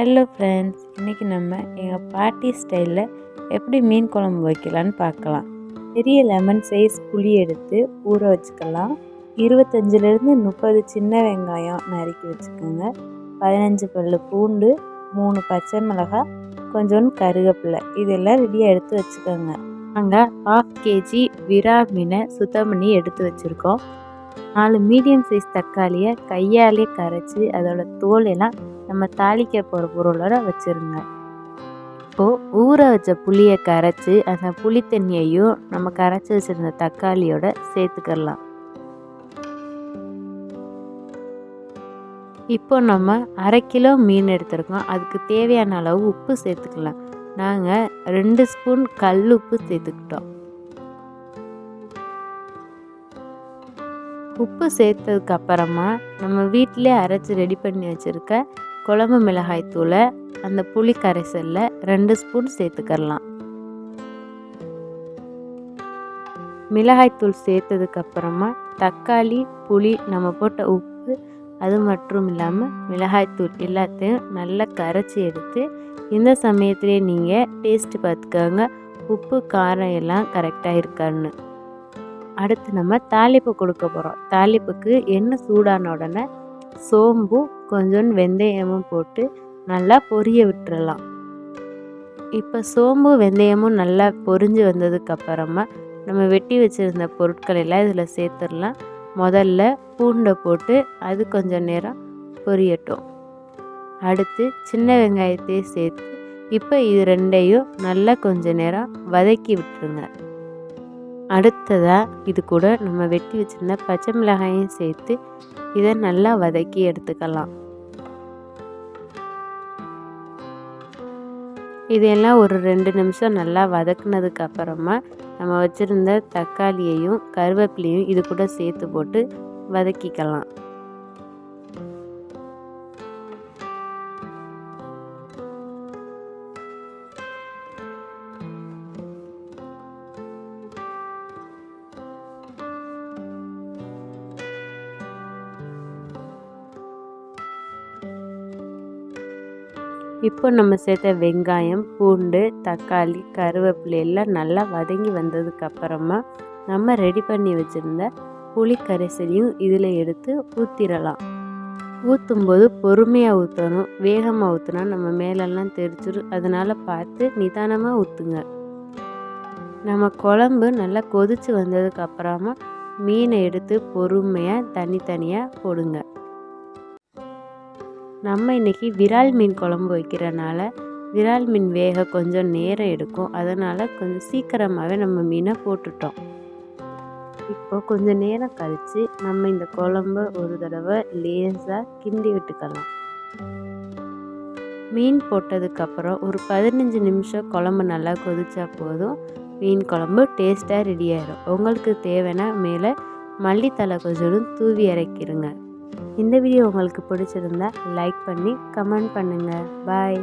Hello friends இன்றைக்கி நம்ம எங்கள் பாட்டி ஸ்டைலில் எப்படி மீன் குழம்பு வைக்கலான்னு பார்க்கலாம். பெரிய லெமன் சைஸ் புளி எடுத்து ஊற வச்சுக்கலாம். இருபத்தஞ்சிலேருந்து முப்பது சின்ன வெங்காயம் நறுக்கி வச்சுக்கோங்க. பதினஞ்சு பல் பூண்டு மூணு பச்சை மிளகாய் கொஞ்சோண்டு கருவேப்பிலை. இதெல்லாம் ரெடியாக எடுத்து வச்சுக்கோங்க. நாங்கள் ஹாஃப் கேஜி விரா மீனை சுத்தம் பண்ணி எடுத்து வச்சுருக்கோம். நாலு மீடியம் சைஸ் தக்காளியை கையாலே கரைச்சி அதோட தோலெல்லாம் நம்ம தாளிக்க போகிற பொருளோட வச்சுருங்க. இப்போது ஊற வச்ச புளியை கரைச்சி அந்த புளி தண்ணியையும் நம்ம கரைச்சி வச்சுருந்த தக்காளியோட சேர்த்துக்கலாம் இப்போ நம்ம அரை கிலோ மீன் எடுத்திருக்கோம். அதுக்கு தேவையான அளவு உப்பு சேர்த்துக்கலாம். நாங்கள் ரெண்டு ஸ்பூன் கல் உப்பு சேர்த்துக்கிட்டோம். உப்பு சேர்த்ததுக்கு அப்புறமா நம்ம வீட்டிலே அரைச்சி ரெடி பண்ணி வச்சுருக்க குழம்பு மிளகாய் தூளை அந்த புளி கரைசலில் ரெண்டு ஸ்பூன் சேர்த்துக்கலாம் மிளகாய்த்தூள் சேர்த்ததுக்கப்புறமா தக்காளி புளி நம்ம போட்ட உப்பு அது மட்டும் இல்லாமல் மிளகாய்த்தூள் எல்லாத்தையும் நல்லா கரைச்சி எடுத்து இந்த சமயத்திலே நீங்கள் டேஸ்ட்டு பார்த்துக்கோங்க உப்பு காரம் எல்லாம் கரெக்டாக இருக்கான்னு. அடுத்து நம்ம தாளிப்பு கொடுக்க போகிறோம் தாளிப்புக்கு எண்ணெய் சூடான உடனே சோம்பும் கொஞ்சோண்டு வெந்தயமும் போட்டு நல்லா பொரிய விட்டுறலாம். இப்போ சோம்பு வெந்தயமும் நல்லா பொரிஞ்சு வந்ததுக்கப்புறமா நம்ம வெட்டி வச்சுருந்த பொருட்கள் எல்லாம் இதில் சேர்த்துடலாம். முதல்ல பூண்டை போட்டு அது கொஞ்சம் நேரம் பொரியட்டும். அடுத்து சின்ன வெங்காயத்தையும் சேர்த்து இப்போ இது ரெண்டையும் நல்லா கொஞ்ச நேரம் வதக்கி விட்டுருங்க. அடுத்ததாக இது கூட நம்ம வெட்டி வச்சுருந்த பச்சை மிளகாயும் சேர்த்து இதை நல்லா வதக்கி எடுத்துக்கலாம். இதெல்லாம் ஒரு ரெண்டு நிமிஷம் நல்லா வதக்குனதுக்கு அப்புறமா நம்ம வச்சுருந்த தக்காளியையும் கருவேப்பிலையும் இது கூட சேர்த்து போட்டு வதக்கிக்கலாம். இப்போ நம்ம சேர்த்த வெங்காயம் பூண்டு தக்காளி கருவேப்பிலை எல்லாம் நல்லா வதங்கி வந்ததுக்கப்புறமா நம்ம ரெடி பண்ணி வச்சுருந்த புளி கரைசலையும் இதில் எடுத்து ஊற்றிடலாம் ஊற்றும்போது பொறுமையாக ஊற்றணும் வேகமாக ஊற்றினா நம்ம மேலெல்லாம் தெரிச்சிடும் அதனால் பார்த்து நிதானமாக ஊற்றுங்க நம்ம குழம்பு நல்லா கொதித்து வந்ததுக்கப்புறமா மீனை எடுத்து பொறுமையாக தனித்தனியாக போடுங்க. நம்ம இன்றைக்கி விரால் மீன் குழம்பு வைக்கிறனால விரால் மீன் வேக கொஞ்சம் நேரம் எடுக்கும். அதனால் கொஞ்சம் சீக்கிரமாகவே நம்ம மீனை போட்டுட்டோம். இப்போ கொஞ்சம் நேரம் கழித்து நம்ம இந்த குழம்ப ஒரு தடவை லேசாக கிண்டி விட்டுக்கலாம். மீன் போட்டதுக்கப்புறம் ஒரு பதினஞ்சு நிமிஷம் குழம்பு நல்லா கொதிச்சா போதும். மீன் குழம்பு டேஸ்ட்டாக ரெடி ஆயிடும் உங்களுக்கு தேவைன்னா மேலே மல்லித்தலை கொஞ்சம் தூவி இறக்கிடுங்க இந்த வீடியோ உங்களுக்கு பிடிச்சிருந்தா லைக் பண்ணி கமெண்ட் பண்ணுங்கள் பாய்